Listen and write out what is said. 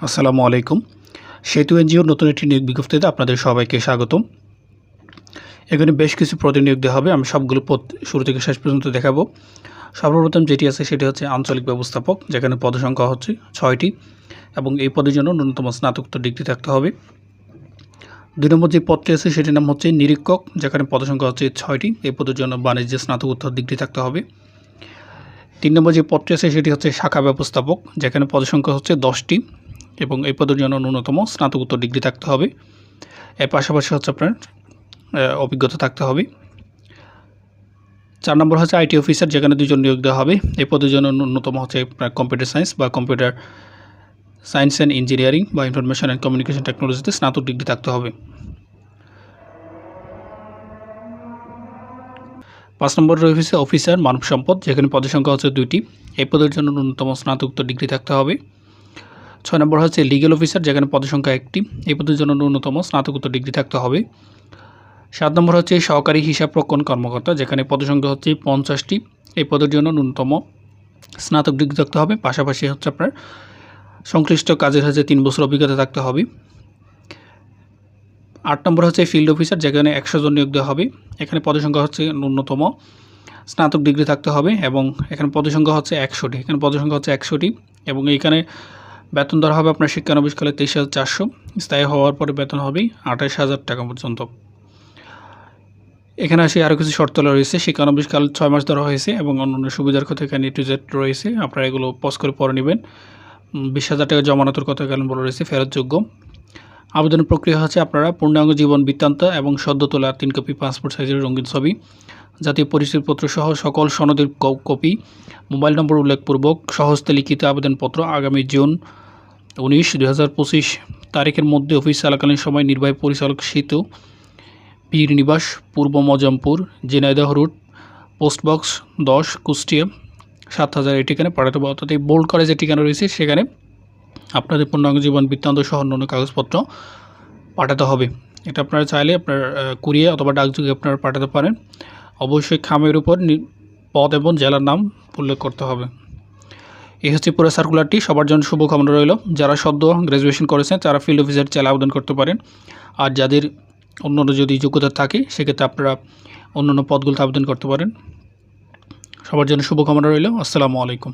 আসসালামু আলাইকুম। সেতু এনজিওর নতুন একটি নিয়োগ বিজ্ঞপ্তিতে আপনাদের সবাইকে স্বাগতম। এখানে বেশ কিছু পদে নিয়োগ দেওয়া হবে, আমি সবগুলো পদ শুরু থেকে শেষ পর্যন্ত দেখাবো। সর্বপ্রথম যেটি আছে সেটি হচ্ছে আঞ্চলিক ব্যবস্থাপক, যেখানে পদসংখ্যা হচ্ছে ছয়টি, এবং এই পদের জন্য ন্যূনতম স্নাতকোত্তর ডিগ্রি থাকতে হবে। দুই নম্বর যে পদটি আছে সেটির নাম হচ্ছে নিরীক্ষক, যেখানে পদসংখ্যা হচ্ছে ছয়টি, এই পদের জন্য বাণিজ্যে স্নাতকোত্তর ডিগ্রি থাকতে হবে। তিন নম্বর যে পদটি আছে সেটি হচ্ছে শাখা ব্যবস্থাপক, যেখানে পদসংখ্যা হচ্ছে দশটি এবং এই পদের জন্য ন্যূনতম স্নাতকোত্তর ডিগ্রি থাকতে হবে। এর পাশাপাশি হচ্ছে আপনার অভিজ্ঞতা থাকতে হবে। চার নম্বর হচ্ছে আইটি অফিসার, যেখানে দুজন নিয়োগ দেওয়া হবে। এই পদের জন্য ন্যূনতম হচ্ছে কম্পিউটার সায়েন্স বা কম্পিউটার সায়েন্স অ্যান্ড ইঞ্জিনিয়ারিং বা ইনফরমেশন অ্যান্ড কমিউনিকেশন টেকনোলজিতে স্নাতক ডিগ্রি থাকতে হবে। পাঁচ নম্বর রয়েছে অফিসার মানব সম্পদ, যেখানে পদের সংখ্যা হচ্ছে দুইটি। এই পদের জন্য ন্যূনতম স্নাতকোত্তর ডিগ্রি থাকতে হবে। ছয় নম্বর হচ্ছে লিগ্যাল অফিসার যেখানে পদের সংখ্যা একটি। এই পদের জন্য ন্যূনতম স্নাতকোত্তর ডিগ্রি থাকতে হবে। সাত নম্বর হচ্ছে সহকারী হিসাব রক্ষণ কর্মকর্তা, যেখানে পদের সংখ্যা হচ্ছে পঞ্চাশটি। এই পদের জন্য ন্যূনতম স্নাতক ডিগ্রি থাকতে হবে। পাশাপাশি হচ্ছে আপনার সংশ্লিষ্ট কাজের হচ্ছে তিন বছর অভিজ্ঞতা থাকতে হবে। আট নম্বর হচ্ছে ফিল্ড অফিসার যেখানে একশো জন নিয়োগ দেওয়া হবে। এখানে পদের সংখ্যা হচ্ছে ন্যূনতম স্নাতক ডিগ্রি থাকতে হবে এবং এখানে পদের সংখ্যা হচ্ছে একশোটি। এখানে পদের সংখ্যা হচ্ছে একশোটি এবং এইখানে বেতন ধরা হবে আপনার শিক্ষানবিশকালে তেইশ হাজার চারশো। স্থায়ী হওয়ার পরে বেতন হবে আঠাশ হাজার টাকা পর্যন্ত। এখানে আসি আরও কিছু শর্ত রয়েছে। শিক্ষানবিশকাল ছয় মাস ধরা হয়েছে এবং অন্যান্য সুবিধার কথা এখানে টু জেড রয়েছে। আপনারা এগুলো পজ করে পরে নেবেন। বিশ হাজার টাকা জমানতের কথা এখানে বলা রয়েছে, ফেরতযোগ্য। আবেদনের প্রক্রিয়া হচ্ছে আপনারা পূর্ণাঙ্গ জীবন বৃত্তান্ত এবং সদ্য তোলা তিন কপি পাসপোর্ট সাইজের রঙিন ছবি, জাতীয় পরিচয়পত্র সহ সকল সনদের কপি, মোবাইল নম্বর উল্লেখপূর্বক, সহজতে লিখিত আবেদনপত্র আগামী জুন উনিশ, দুই তারিখের মধ্যে অফিস চলাকালীন সময় নির্বাহী পরিচালক সেতু, পীর নিবাস, পূর্ব Majampur, Jhenaidah route post box দশ, কুষ্টিয়া, সাত হাজার এই ঠিকানে পাঠাতে হবে। অর্থাৎ এই বোল্ড করে যে ঠিকানা রয়েছে, সেখানে আপনাদের পূর্ণাঙ্গ জীবন বৃত্তান্ত সহ অন্যান্য কাগজপত্র পাঠাতে হবে। এটা আপনারা চাইলে আপনার কুরিয়ে অথবা ডাকযোগে আপনারা পাঠাতে পারেন। অবশ্যই খামের উপর পদ এবং জেলার নাম উল্লেখ করতে হবে। এই হচ্ছে পুরো সার্কুলারটি সবার জন্য শুভকামনা রইল। যারা সদ্য গ্র্যাজুয়েশন করেছেন, তারা ফিল্ড অফিসার চাইলে আবেদন করতে পারেন। আর যাদের অন্যান্য যদি যোগ্যতা থাকে, সেক্ষেত্রে আপনারা অন্যান্য পদগুলোতে আবেদন করতে পারেন। সবার জন্য শুভকামনা রইল। আসসালামু আলাইকুম।